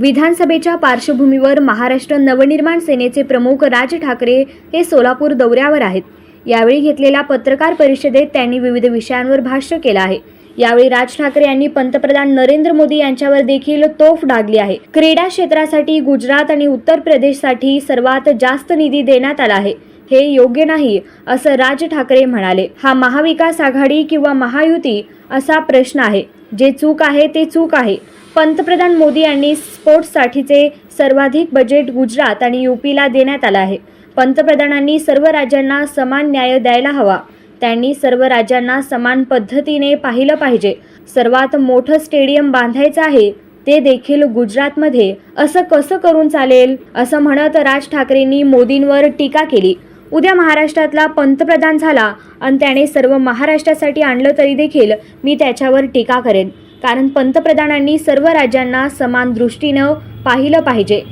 विधानसभेच्या पार्श्वभूमीवर महाराष्ट्र नवनिर्माण सेनेचे प्रमुख राज ठाकरे हे सोलापूर दौऱ्यावर आहेत. यावेळी घेतलेल्या पत्रकार परिषदेत त्यांनी विविध विषयांवर भाष्य केलं आहे. यावेळी राज ठाकरे यांनी पंतप्रधान नरेंद्र मोदी यांच्यावर देखील तोफ डागली आहे. क्रीडा क्षेत्रासाठी गुजरात आणि उत्तर प्रदेशसाठी सर्वात जास्त निधी देण्यात आला आहे. हे योग्य नाही असं राज ठाकरे म्हणाले. हा महाविकास आघाडी किंवा महायुती असा प्रश्न आहे. जे चूक आहे ते चूक आहे. पंतप्रधान मोदी यांनी स्पोर्ट्ससाठीचे सर्वाधिक बजेट गुजरात आणि यूपीला देण्यात आलं आहे. पंतप्रधानांनी सर्व राज्यांना समान न्याय द्यायला हवा. त्यांनी सर्व राज्यांना समान पद्धतीने पाहिलं पाहिजे. सर्वात मोठं स्टेडियम बांधायचं आहे ते देखील गुजरातमध्ये. असं कसं करून चालेल असं म्हणत राज ठाकरेंनी मोदींवर टीका केली. उद्या महाराष्ट्रातला पंतप्रधान झाला आणि त्याने सर्व महाराष्ट्रासाठी आणलं तरी देखील मी त्याच्यावर टीका करेन. कारण पंतप्रधानांनी सर्व राज्यांना समान दृष्टीनं पाहिलं पाहिजे.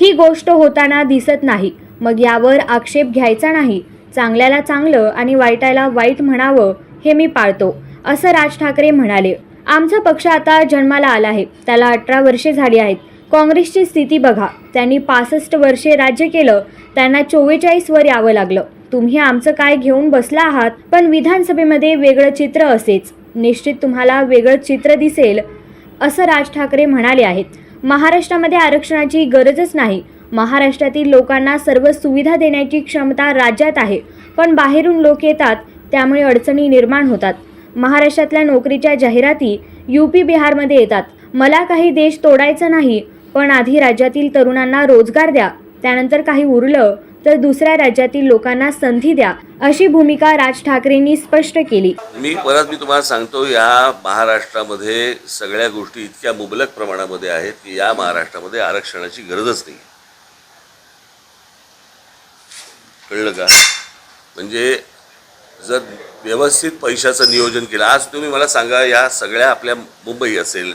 ही गोष्ट होताना दिसत नाही. मग यावर आक्षेप घ्यायचा नाही. चांगल्याला चांगलं आणि वाईटाला वाईट म्हणावं हे मी पाळतो असं राज ठाकरे म्हणाले. आमचा पक्ष आता जन्माला आला आहे. त्याला अठरा वर्षे झाली आहेत. काँग्रेसची स्थिती बघा. त्यांनी पासष्ट वर्षे राज्य केलं. त्यांना चोवेचाळीसवर यावं लागलं. तुम्ही आमचं काय घेऊन बसला आहात? पण विधानसभेमध्ये वेगळं चित्र असेच. निश्चित तुम्हाला वेगळं चित्र दिसेल असं राज ठाकरे म्हणाले आहेत. महाराष्ट्रामध्ये आरक्षणाची गरजच नाही. महाराष्ट्रातील लोकांना सर्व सुविधा देण्याची क्षमता राज्यात आहे. पण बाहेरून लोक येतात त्यामुळे अडचणी निर्माण होतात. महाराष्ट्रातल्या नोकरीच्या जाहिराती यूपी बिहारमध्ये येतात. मला काही देश तोडायचा नाही पण आधी राज्यातील तरुणांना रोजगार द्या. त्यानंतर काही उरलं तर दुसऱ्या राज्यातील लोकांना संधी द्या अशी भूमिका राज ठाकरेंनी स्पष्ट केली. मी परत मी तुम्हाला सांगतो या महाराष्ट्रामध्ये सगळ्या गोष्टी इतक्या मुबलक प्रमाणामध्ये आहेत की या महाराष्ट्रामध्ये आरक्षणाची गरजच नाही कळलं का? म्हणजे जर व्यवस्थित पैशाचं नियोजन केलं आज तुम्ही मला सांगा या सगळ्या आपल्या मुंबई असेल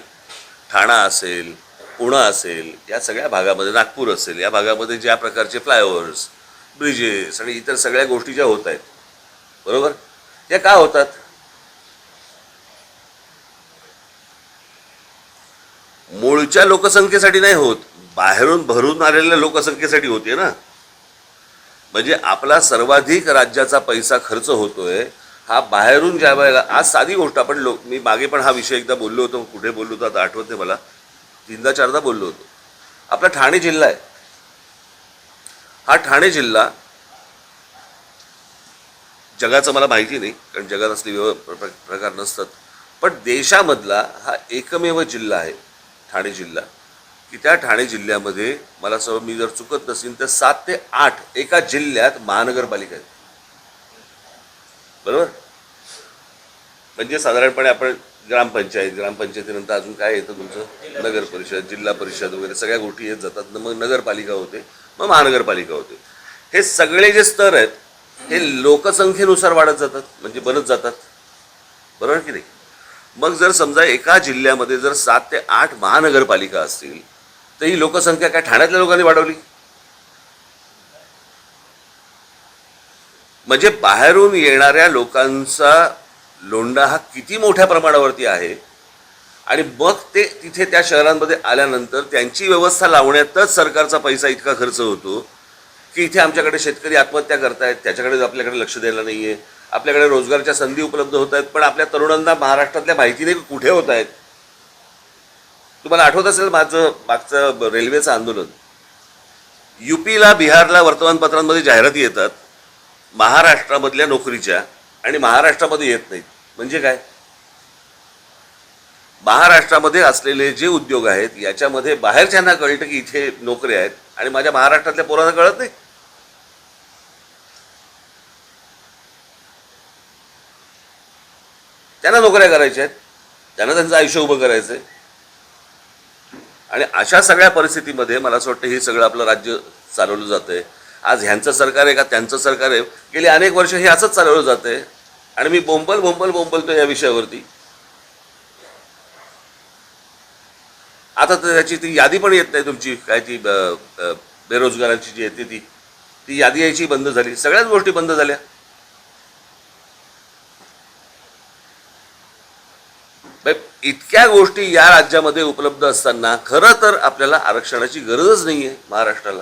ठाणा असेल पुणा असेल या सगळ्या भागामध्ये नागपूर असेल या भागामध्ये ज्या प्रकारचे फ्लायओव्हर्स ब्रिजेस आणि इतर सगळ्या गोष्टी ज्या होत आहेत. बरोबर? त्या का होतात? मूळच्या लोकसंख्येसाठी नाही होत. बाहेरून भरून आलेल्या लोकसंख्येसाठी होते ना. म्हणजे आपला सर्वाधिक राज्याचा पैसा खर्च होतोय हा बाहेरून ज्या वेळेला आज साधी गोष्ट आपण लोक मी मागे पण हा विषय एकदा बोललो होतो कुठे बोललो होतो आता आठवत नाही मला. तीनदा चारदा बोललो होतो. आपला ठाणे जिल्हा आहे. हा ठाणे जिल्हा जगाचं मला माहिती नाही कारण जगात असले व्यव प्र- प्रकार नसतात. पण देशामधला हा एकमेव जिल्हा आहे ठाणे जिल्हा. की त्या ठाणे जिल्ह्यामध्ये मला असं मी जर चुकत नसेल तर सात ते आठ एका जिल्ह्यात महानगरपालिका आहेत. बरोबर? म्हणजे साधारणपणे आपण ग्रामपंचायत ग्रामपंचायतीनंतर अजून काय येतं तुमचं? नगर परिषद जिल्हा परिषद वगैरे सगळ्या गोष्टी येत जातात. मग नगरपालिका होते मग महानगरपालिका होते. हे सगळे जे स्तर आहेत हे लोकसंख्येनुसार वाढत जातात म्हणजे बनत जातात. बरोबर की नाही? मग जर समजा एका जिल्ह्यामध्ये जर सात ते आठ महानगरपालिका असतील तर ही लोकसंख्या काय ठाण्यातल्या लोकांनी वाढवली? म्हणजे बाहेरून येणाऱ्या लोकांचा लोंढा हा किती मोठ्या प्रमाणावरती आहे? आणि मग ते तिथे त्या शहरांमध्ये आल्यानंतर त्यांची व्यवस्था लावण्यातच सरकारचा पैसा इतका खर्च होतो की इथे आमच्याकडे शेतकरी आत्महत्या करतायत त्याच्याकडे आपल्याकडे लक्ष द्यायला नाही आहे आपल्याकडे रोजगारच्या संधी उपलब्ध होत आहेत पण आपल्या तरुणांना महाराष्ट्रातल्या माहिती नाही कुठे होत आहेत तुम्हाला आठवत असेल माझं मागचं रेल्वेचं आंदोलन? युपीला बिहारला वर्तमानपत्रांमध्ये जाहिराती येतात महाराष्ट्रामधल्या नोकरीच्या आणि महाराष्ट्रामध्ये येत नाहीत. म्हणजे काय? महाराष्ट्रामध्ये असलेले जे उद्योग आहेत याच्यामध्ये बाहेरच्यांना कळतं की इथे नोकऱ्या आहेत आणि माझ्या महाराष्ट्रातल्या पोरांना कळत नाही. त्यांना नोकऱ्या करायच्या आहेत. त्यांना त्यांचं आयुष्य उभं करायचं आहे आणि अशा सगळ्या परिस्थितीमध्ये मला असं वाटतं हे सगळं आपलं राज्य चालवलं जातंय. आज ह्यांचं सरकार आहे का त्यांचं सरकार आहे? गेली अनेक वर्ष हे असंच चालवलं जातंय. आणि मी बोंबल बोंबल बोंबलतो या विषयावरती. आता तर त्याची ती यादी पण येत नाही तुमची काय ती बेरोजगारांची जी येते ती. ती यादी यायची बंद झाली. सगळ्याच गोष्टी बंद झाल्या. इतक्या गोष्टी या राज्यामध्ये उपलब्ध असताना खरं तर आपल्याला आरक्षणाची गरजच नाही आहे महाराष्ट्राला.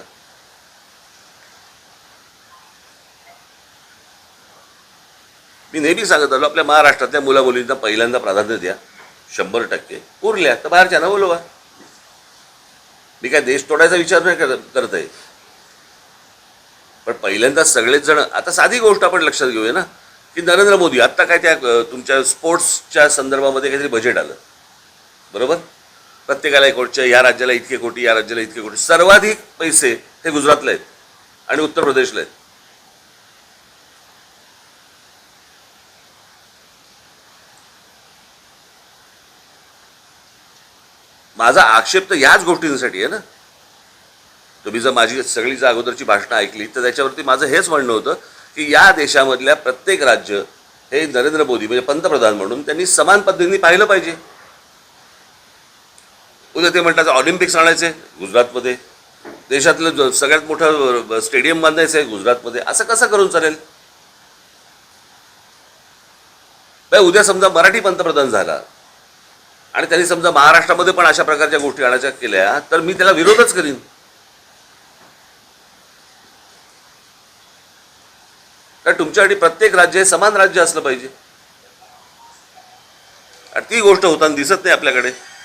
मी नेहमी सांगत आलो आपल्या महाराष्ट्रातल्या मुलामुलींना पहिल्यांदा प्राधान्य द्या. शंभर टक्के. उरल्या तर बाहेरच्यांना बोलवा. मी काय देश तोडायचा विचार नाही करत करत आहे. पण पहिल्यांदा सगळेच जण आता साधी गोष्ट आपण लक्षात घेऊया ना की नरेंद्र मोदी आत्ता काय त्या तुमच्या स्पोर्ट्सच्या संदर्भामध्ये काहीतरी बजेट आलं. बरोबर? प्रत्येकाला एक कोटीच्या या राज्याला इतके कोटी या राज्याला इतके कोटी. सर्वाधिक पैसे हे गुजरातला आहेत आणि उत्तर प्रदेशला आहेत. माझा आक्षेप तर याच गोष्टींसाठी आहे ना. तुम्ही जर माझी सगळी जर अगोदरची भाषणं ऐकली तर त्याच्यावरती माझं हेच म्हणणं होतं की या देशामधल्या प्रत्येक राज्य हे नरेंद्र मोदी म्हणजे पंतप्रधान म्हणून त्यांनी समान पद्धतीने पाहिलं पाहिजे. उद्या ते म्हणतात ऑलिम्पिक्स आणायचे गुजरातमध्ये. देशातलं सगळ्यात मोठं स्टेडियम बांधायचं आहे गुजरातमध्ये. असं कसं करून चालेल? उद्या समजा मराठी पंतप्रधान झाला आणि त्यांनी समजा महाराष्ट्रामध्ये पण अशा प्रकारच्या गोष्टी आणायच्या केल्या तर मी त्याला विरोधच करीन. कारण तुमच्यासाठी प्रत्येक राज्य हे समान राज्य असलं पाहिजे. आणि ती गोष्ट होताना दिसत नाही आपल्याकडे.